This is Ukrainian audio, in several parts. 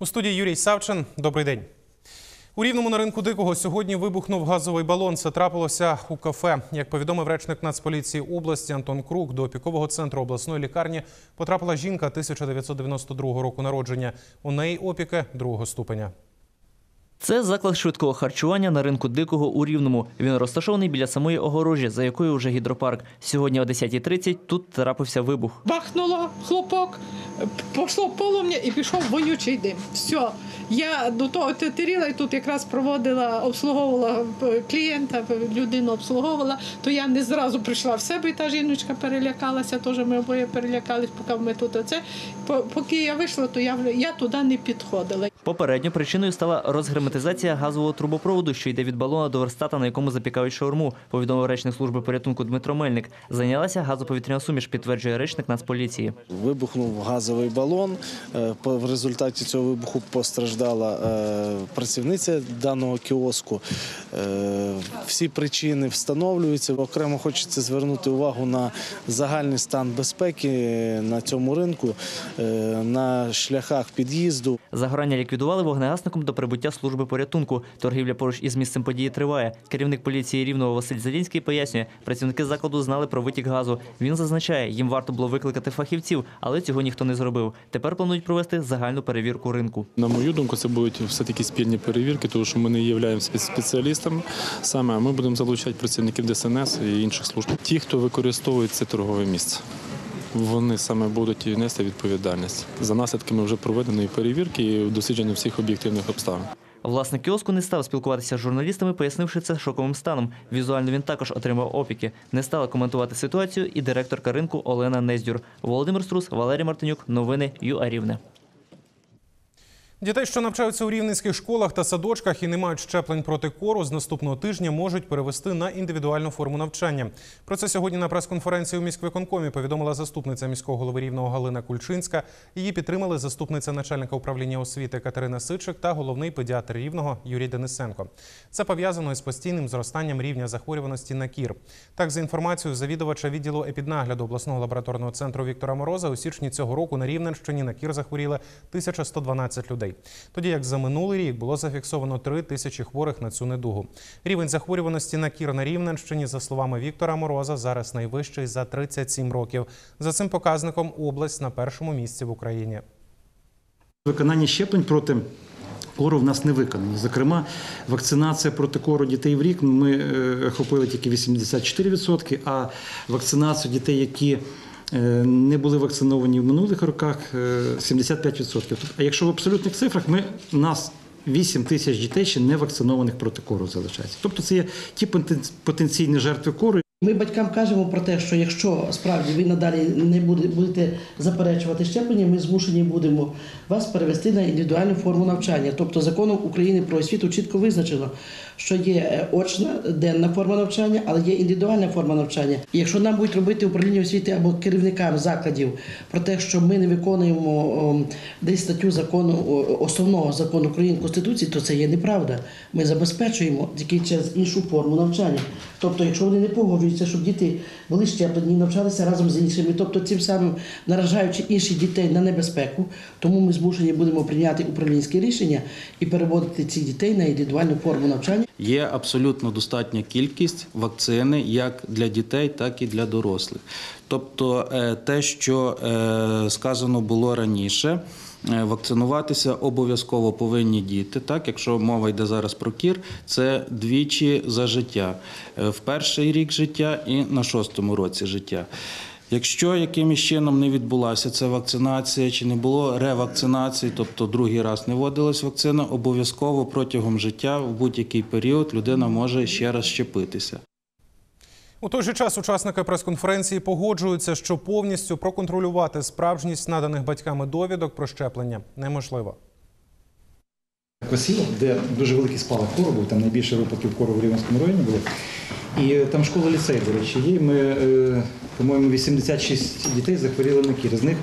У студії Юрій Савчин. Добрий день. У рівному на ринку дикого сьогодні вибухнув газовий балон. Це трапилося у кафе. Як повідомив речник Нацполіції області Антон Крук, до опікового центру обласної лікарні потрапила жінка 1992 року народження. У неї опіки другого ступеня. Це заклад швидкого харчування на ринку дикого у Рівному. Він розташований біля самої огорожі, за якою вже гідропарк. Сьогодні о 10.30 тут трапився вибух. Бахнуло хлопок, пішло полум'я і пішов вонючий дим. Все. Я до того тетеріла і тут якраз проводила, обслуговувала е, клієнта, людину обслуговувала, то я не зразу прийшла в себе, і та жіночка перелякалася, теж ми обоє перелякались, поки ми тут оце. Поки я вийшла, то я, я туди не підходила. Попередньо причиною стала розгерметизація газового трубопроводу, що йде від балона до верстата, на якому запікають шаурму, повідомив речник служби порятунку Дмитро Мельник. Зайнялася газоповітряна суміш, підтверджує речник Нацполіції. Вибухнув газовий балон. Е, В результаті цього вибуху постраждала е, працівниця даного кіоску. Е, Всі причини встановлюються. Окремо хочеться звернути увагу на загальний стан безпеки на цьому ринку, на шляхах під'їзду. Загорання ліквідували вогнегасником до прибуття служби порятунку. Торгівля поруч із місцем події триває. Керівник поліції Рівного Василь Залінський пояснює, працівники закладу знали про витік газу. Він зазначає, їм варто було викликати фахівців, але цього ніхто не зробив. Тепер планують провести загальну перевірку ринку. На мою думку, це будуть все-таки спільні перевірки, тому що ми не являємося спеціалістами саме, ми будемо залучати працівників ДСНС і інших служб. Ті, хто використовує це торгове місце. Вони саме будуть нести відповідальність за наслідками вже проведеної перевірки і дослідження всіх об'єктивних обставин. Власник кіоску не став спілкуватися з журналістами, пояснивши це шоковим станом. Візуально він також отримав опіки. Не стала коментувати ситуацію і директорка ринку Олена Нездюр. Володимир Струс, Валерій Мартинюк. Новини ЮА Рівне. Дітей, що навчаються у рівненських школах та садочках і не мають щеплень проти кору, з наступного тижня можуть перевести на індивідуальну форму навчання. Про це сьогодні на прес-конференції у міськвиконкомі повідомила заступниця міського голови рівного Галина Кульчинська. Її підтримали заступниця начальника управління освіти Катерина Сичик та головний педіатр рівного Юрій Денисенко. Це пов'язано із постійним зростанням рівня захворюваності на кір. Так, за інформацією завідувача відділу епіднагляду обласного лабораторного центру Віктора Мороза, у січні цього року на Рівненщині на кір захворіли 1112 людей. Тоді як за минулий рік було зафіксовано 3 тисячі хворих на цю недугу. Рівень захворюваності на кір на Рівненщині, за словами Віктора Мороза, зараз найвищий за 37 років. За цим показником область на першому місці в Україні. Виконання щеплень проти кору в нас не виконані. Зокрема, вакцинація проти кору дітей в рік ми е, охопили тільки 84%, а вакцинацію дітей, які не були вакциновані в минулих роках, е, 75%. Тобто, А якщо в абсолютних цифрах, ми нас 8 тисяч дітей ще не вакцинованих проти кору залишається. Тобто це є ті потенційні жертви кору, Ми батькам кажемо про те, що якщо справді ви надалі не будете заперечувати щеплення, ми змушені будемо вас перевести на індивідуальну форму навчання. Тобто законом України про освіту чітко визначено, що є е, очна денна форма навчання, але є індивідуальна форма навчання. І якщо нам будуть робити управління освіти або керівникам закладів про те, що ми не виконуємо десь статтю закону основного закону України Конституції, то це є неправда. Ми забезпечуємо тільки через іншу форму навчання. Тобто, якщо вони не погоджуються, щоб діти були щеплені, навчалися разом з іншими, тобто цим самим наражаючи інших дітей на небезпеку, тому ми змушені будемо прийняти управлінське рішення і переводити цих дітей на індивідуальну форму навчання. Є абсолютно достатня кількість вакцини як для дітей, так і для дорослих. Тобто, е, те, що е, сказано було раніше. Е, Вакцинуватися обов'язково повинні діти. Так, якщо мова йде зараз про кір, це двічі за життя Е, в перший рік життя і на шостому році життя. Якщо якимось чином не відбулася ця вакцинація чи не було ревакцинації, тобто другий раз не вводилась вакцина, обов'язково протягом життя в будь-який період людина може ще раз щепитися. У той же час учасники прес-конференції погоджуються, що повністю проконтролювати справжність наданих батьками довідок про щеплення неможливо. Косіло, де дуже великий спалах кору був, там найбільше випадків кору в Рівненському районі було. І е, там школа ліцей, до речі, є. Ми, е, по-моєму, 86 дітей захворіли на кір. З них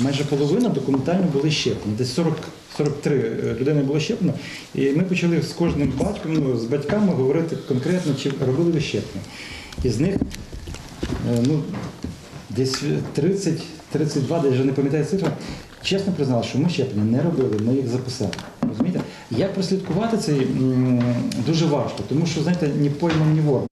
майже половина документально були щеплені. Десь 40, 43 людини було щеплено. І ми почали з кожним батьком, ну, з батьками говорити конкретно, чи робили ви щеплення. І з них е, ну, десь 30, 32, десь вже не пам'ятаю цифра, чесно признали, що ми щеплення не робили, ми їх записали. Розумієте? Як прослідкувати це дуже важко, тому що, знаєте, ні пойман, ні вор.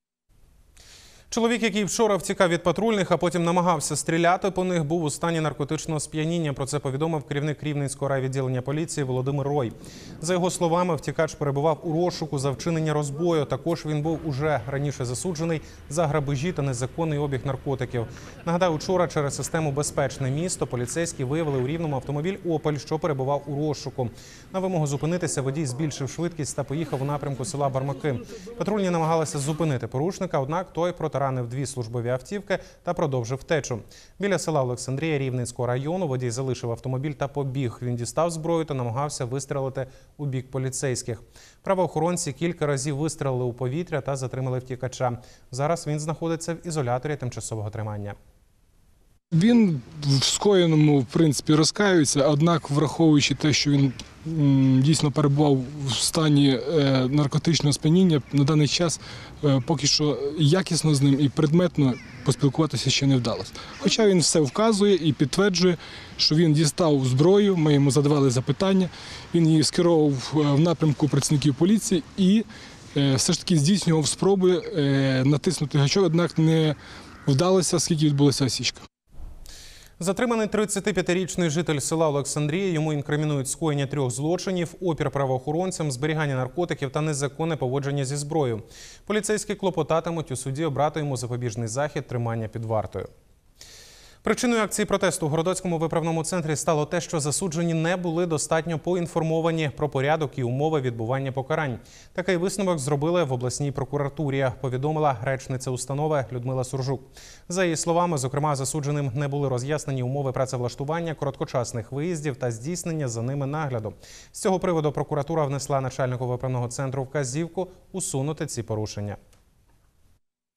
Чоловік, який вчора втікав від патрульних, а потім намагався стріляти по них, був у стані наркотичного сп'яніння. Про це повідомив керівник Рівненського райвідділення поліції Володимир Рой. За його словами, втікач перебував у розшуку за вчинення розбою. Також він був уже раніше засуджений за грабежі та незаконний обіг наркотиків. Нагадаю, учора через систему Безпечне місто поліцейські виявили у рівному автомобіль Опель, що перебував у розшуку. На вимогу зупинитися водій збільшив швидкість та поїхав у напрямку села Бармаки. Патрульні намагалися зупинити порушника, однак той протаранив дві службові автівки та продовжив втечу. Біля села Олександрія Рівненського району водій залишив автомобіль та побіг. Він дістав зброю та намагався вистрелити у бік поліцейських. Правоохоронці кілька разів вистрелили у повітря та затримали втікача. Зараз він знаходиться в ізоляторі тимчасового тримання. Він в скоєному, в принципі, розкаюється, однак, враховуючи те, що він дійсно перебував в стані е, наркотичного сп'яніння, на даний час е, поки що якісно з ним і предметно поспілкуватися ще не вдалося. Хоча він все вказує і підтверджує, що він дістав зброю, ми йому задавали запитання, він її скеровував е, в напрямку працівників поліції і все ж таки здійснював спроби натиснути гачок, однак не вдалося, оскільки відбулася осічка. Затриманий 35-річний житель села Олександрія. Йому інкримінують скоєння трьох злочинів, опір правоохоронцям, зберігання наркотиків та незаконне поводження зі зброєю. Поліцейські клопотатимуть у суді обрати йому запобіжний захід тримання під вартою. Причиною акції протесту у Городоцькому виправному центрі стало те, що засуджені не були достатньо поінформовані про порядок і умови відбування покарань. Такий висновок зробили в обласній прокуратурі. Повідомила речниця установи Людмила Суржук. За її словами, зокрема, засудженим не були роз'яснені умови працевлаштування, короткочасних виїздів та здійснення за ними нагляду. З цього приводу прокуратура внесла начальнику виправного центру вказівку усунути ці порушення.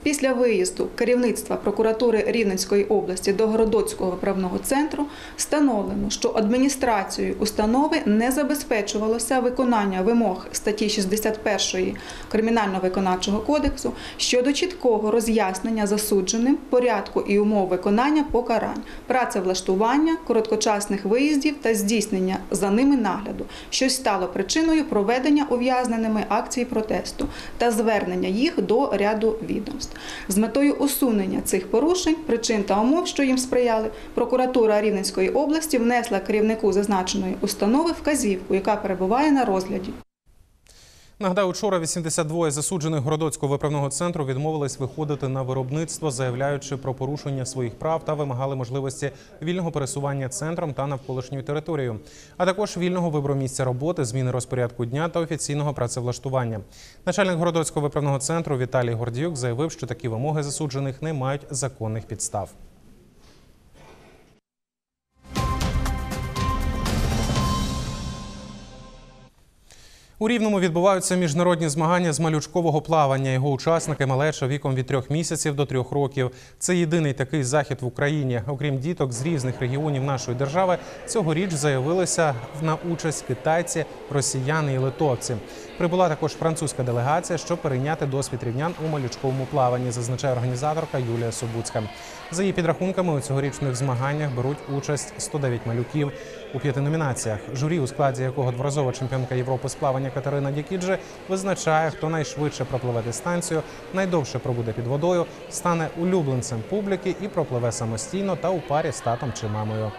Після виїзду керівництва прокуратури Рівненської області до Городоцького виправного центру встановлено, що адміністрацією установи не забезпечувалося виконання вимог статті 61 Кримінально-виконавчого кодексу щодо чіткого роз'яснення засудженим порядку і умов виконання покарань, працевлаштування, короткочасних виїздів та здійснення за ними нагляду, що стало причиною проведення ув'язненими акції протесту та звернення їх до ряду відомств. З метою усунення цих порушень, причин та умов, що їм сприяли, прокуратура Рівненської області внесла керівнику зазначеної установи вказівку, яка перебуває на розгляді. Нагадаю, вчора 82 засуджених Городоцького виправного центру відмовились виходити на виробництво, заявляючи про порушення своїх прав та вимагали можливості вільного пересування центром та навколишньою територією, а також вільного вибору місця роботи, зміни розпорядку дня та офіційного працевлаштування. Начальник Городоцького виправного центру Віталій Гордіюк заявив, що такі вимоги засуджених не мають законних підстав. У Рівному відбуваються міжнародні змагання з малючкового плавання. Його учасники малеча віком від трьох місяців до трьох років. Це єдиний такий захід в Україні. Окрім діток з різних регіонів нашої держави, цьогоріч заявилися на участь китайці, росіяни і литовці. Прибула також французька делегація, щоб перейняти досвід рівнян у малючковому плаванні, зазначає організаторка Юлія Собуцька. За її підрахунками, у цьогорічних змаганнях беруть участь 109 малюків у п'яти номінаціях. Журі, у складі якого дворазова чемпіонка Європи з плавання Катерина Дякіджи, визначає, хто найшвидше пропливе дистанцію, найдовше пробуде під водою, стане улюбленцем публіки і пропливе самостійно та у парі з татом чи мамою.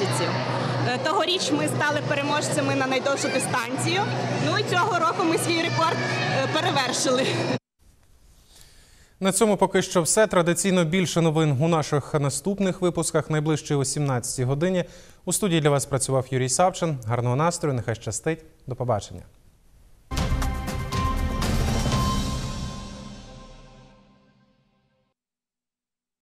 Місяців. Е, Тогоріч ми стали переможцями на найдовшу дистанцію. Ну і цього року ми свій рекорд е, перевершили. На цьому поки що все. Традиційно більше новин у наших наступних випусках. найближчої о 17 годині. У студії для вас працював Юрій Савчин. Гарного настрою, нехай щастить. До побачення.